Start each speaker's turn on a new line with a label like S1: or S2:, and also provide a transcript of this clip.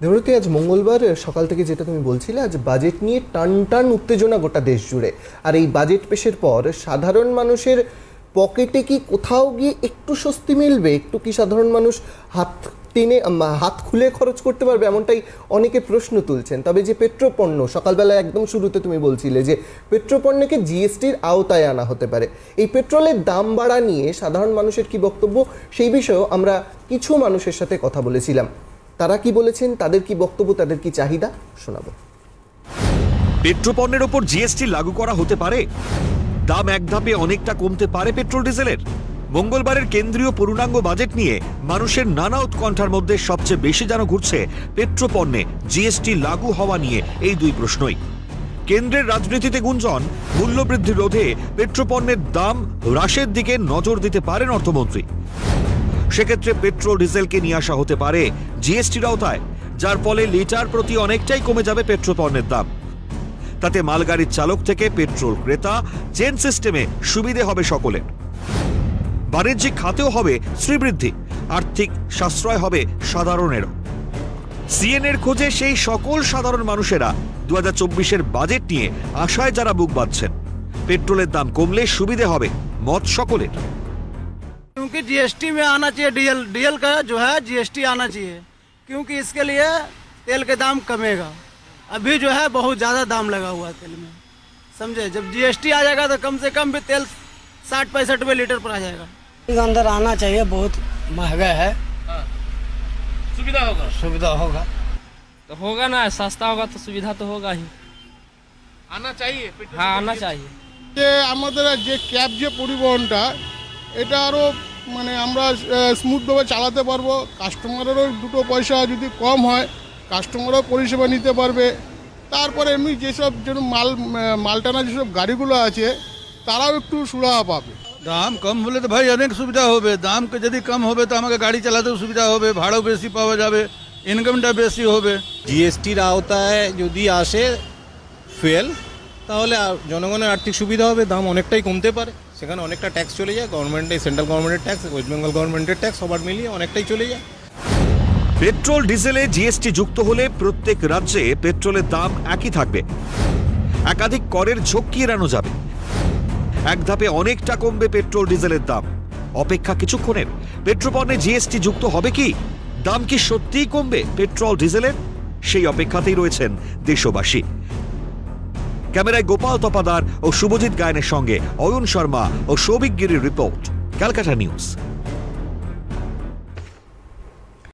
S1: দেবরতী, আজ মঙ্গলবার সকাল থেকে যেটা তুমি বলছিলে, আজ বাজেট নিয়ে টান টান উত্তেজনা গোটা দেশ জুড়ে। আর এই বাজেট পেশের পর সাধারণ মানুষের পকেটে কি কোথাও গিয়ে একটু স্বস্তি মিলবে? একটু কি সাধারণ মানুষ হাত টেনে হাত খুলে খরচ করতে পারবে? এমনটাই অনেকে প্রশ্ন তুলছেন। তবে যে পেট্রোপণ্য, সকালবেলা একদম শুরুতে তুমি বলছিলে যে পেট্রোপণ্যকে জিএসটির আওতায় আনা হতে পারে। এই পেট্রোলের দাম বাড়া নিয়ে সাধারণ মানুষের কি বক্তব্য? সেই বিষয়েও আমরা কিছু মানুষের সাথে কথা বলেছিলাম। তারা কি বলেছেন? তাদের কি বক্তব্য? তাদের কি চাহিদা? শোনাবো।
S2: পেট্রোপণ্যের ওপর জিএসটি লাগু করা হতে পারে? দাম এক ধাপে অনেকটা কমতে পারে পেট্রোল ডিজেলের? মঙ্গলবারের কেন্দ্রীয় পূর্ণাঙ্গ বাজেট নিয়ে মানুষের নানা উৎকণ্ঠার মধ্যে সবচেয়ে বেশি যেন ঘুরছে পেট্রোপণ্যে জিএসটি লাগু হওয়া নিয়ে এই দুই প্রশ্নই। কেন্দ্রের রাজনীতিতে গুঞ্জন, মূল্যবৃদ্ধি রোধে পেট্রোপণ্যের দাম হ্রাসের দিকে নজর দিতে পারেন অর্থমন্ত্রী। সেক্ষেত্রে পেট্রোল, ডিজেলকে নিয়ে আসা হতে পারে জিএসটির আওতায়, যার ফলে লিটার প্রতি অনেকটাই কমে যাবে পেট্রোল পণ্যের দাম। তাতে মালগাড়ির চালক থেকে পেট্রোল ক্রেতা, চেন সিস্টেমে সুবিধে হবে সকলের। বাণিজ্যিক খাতেও হবে শ্রীবৃদ্ধি, আর্থিক সাশ্রয় হবে সাধারণেরও। সিএনএর খোঁজে সেই সকল সাধারণ মানুষেরা দু হাজার বাজেট নিয়ে আশায় যারা বুক বাঁধছেন। পেট্রোলের দাম কমলে সুবিধে হবে মত সকলের।
S3: क्योंकि जीएसटी में आना चाहिए डीएल डीएल का जो है जीएसटी आना चाहिए क्योंकि इसके लिए तेल के दाम कमेगा अभी जो है बहुत ज़्यादा दाम लगा हुआ है तेल में समझे जब जीएसटी आ जाएगा तो कम से कम भी तेल साठ पैंसठ रुपये लीटर पर आ जाएगा
S4: के अंदर आना चाहिए बहुत महंगा है
S5: सुविधा होगा
S4: सुविधा होगा
S5: तो होगा ना सस्ता होगा तो सुविधा तो होगा ही
S6: আনা চাইয়ে পেট্রোল
S5: हाँ आना चाहिए
S6: যে আমাদের যে ক্যাব যে পরিবহনটা এটা আরও মানে আমরা স্মুথভাবে চালাতে পারব। কাস্টমারেরও দুটো পয়সা যদি কম হয় কাস্টমারও পরিষেবা নিতে পারবে। তারপরে এমনি যেসব যেরকম মাল মালটানা যেসব গাড়িগুলো আছে তারাও একটু সুরাহা পাবে।
S7: দাম কম হলে তো ভাই অনেক সুবিধা হবে। দাম যদি কম হবে তো আমাকে গাড়ি চালাতেও সুবিধা হবে ভাড়াও বেশি পাওয়া যাবে ইনকামটা বেশি হবে।
S8: জিএসটির আওতায় যদি আসে ফুয়েল তাহলে জনগণের আর্থিক সুবিধা হবে দাম অনেকটাই কমতে পারে। সেখানে অনেকটা ট্যাক্স চলে যায় গভর্নমেন্টের সেন্ট্রাল গভর্নমেন্টের ট্যাক্স ওয়েস্ট বেঙ্গল গভর্নমেন্টের ট্যাক্স সবার মিলিয়ে অনেকটাই চলে যায়।
S2: পেট্রোল, ডিজেলে জিএসটি যুক্ত হলে প্রত্যেক রাজ্যে পেট্রোলের দাম একই থাকবে। একাধিক করের ঝক্কি এড়ানো যাবে। এক ধাপে অনেকটা কমবে পেট্রোল, ডিজেলের দাম। অপেক্ষা কিছুক্ষণের। পেট্রোপণ্যে জিএসটি যুক্ত হবে কি? দাম কি সত্যিই কমবে পেট্রোল, ডিজেলের? সেই অপেক্ষাতেই রয়েছেন দেশবাসী। ক্যামেরায় গোপাল তপাদার ও শুভজিৎ গায়নের সঙ্গে অয়ন শর্মা ও সৌভিক গিরির রিপোর্ট, ক্যালকাটা নিউজ।